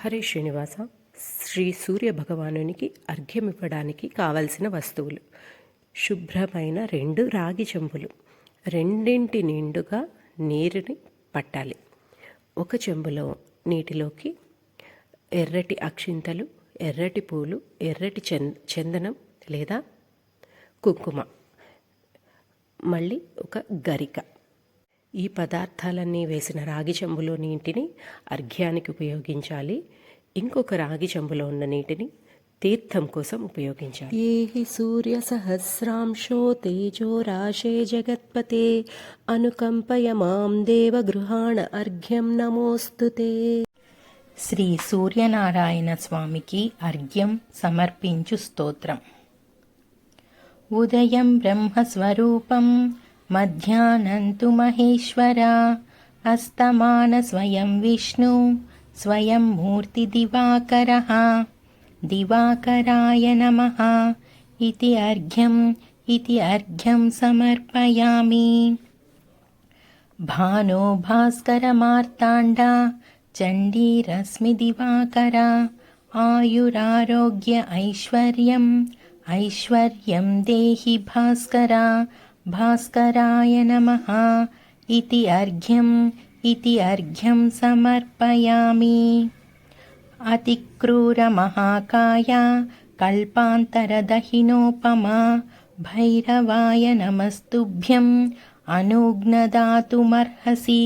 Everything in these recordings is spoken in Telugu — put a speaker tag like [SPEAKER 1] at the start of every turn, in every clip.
[SPEAKER 1] హరే శ్రీనివాస శ్రీ సూర్య భగవానునికి అర్ఘ్యమివ్వడానికి కావలసిన వస్తువులు. శుభ్రమైన రెండు రాగి చెంబులు. రెండింటి నిండుగా నీరుని పట్టాలి. ఒక చెంబులో నీటిలోకి ఎర్రటి అక్షింతలు ఎర్రటి పూలు ఎర్రటి చంద చందనం లేదా కుంకుమ. మళ్ళీ ఒక గరిక. ఈ పదార్థాలన్నీ వేసిన రాగి చెంబులో నీటిని అర్ఘ్యానికి ఉపయోగించాలి. ఇంకొక రాగి చెంబులో ఉన్న నీటిని తీర్థం కోసం ఉపయోగించాలి. ఏ సూర్య సహస్రాంశో తేజో రాశే జగత్పతే అనుకంపయ మాం దేవ గృహాణ అర్ఘ్యం నమోస్తుతే
[SPEAKER 2] శ్రీ సూర్యనారాయణ స్వామికి అర్ఘ్యం సమర్పించు స్తోత్రం. ఉదయం బ్రహ్మస్వరూపం मध्याह्नन्तु महेश्वरा अस्तमान स्वयं विष्णु स्वयं मूर्तिदिवाकरः दिवाकराय नमः। इति अर्घ्यम् इति अर्घ्यं समर्पयामि। भानो भास्करमार्ताण्डा चण्डीरश्मिदिवाकरा आयुरारोग्य ऐश्वर्यम् ऐश्वर्यं देहि भास्करा। भास्कराय नमः इति अर्घ्यम् इति अर्घ्यं समर्पयामि अतिक्रूरमहाकाय कल्पान्तरदहिनोपमा भैरवाय नमस्तुभ्यम् अनुज्ञदातुमर्हसि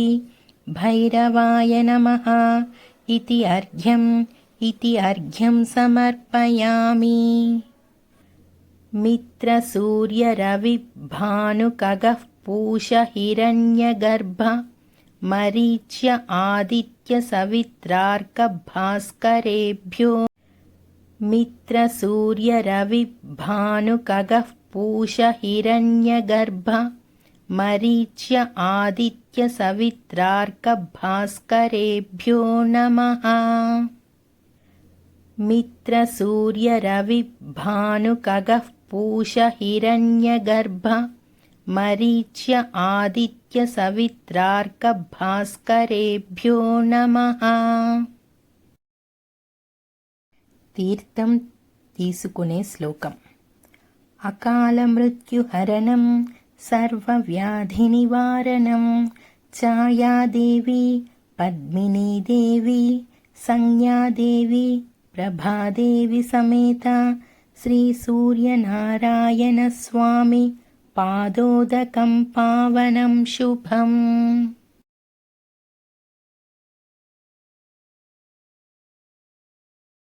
[SPEAKER 2] भैरवाय नमः इति अर्घ्यम् इति अर्घ्यं समर्पयामि मित्रसूर्यरविभानुकगः पूषहिरण्यगर्भ मरीच्य आदित्यसवित्रार्कभास्करेभ्यो मित्रसूर्यरविभानुकगः पूषहिरण्यगर्भ मरीच्य आदित्यसवित्रार्कभास्करेभ्यो नमः मित्रसूर्यरविभानुकगः पूषहिरण्यगर्भ मरीच्य आदित्यसवित्रार्कभास्करेभ्यो नमः తీర్థం తీసుకునే శ్లోకం అకాల మృత్యుహరణం సర్వవ్యాధినివారణం ఛాయాదేవి పద్మినీదేవి సంజ్ఞాదేవి ప్రభాదేవి సమేత श्रीसूर्यनारायणस्वामि पादोदकं पावनं शुभम्।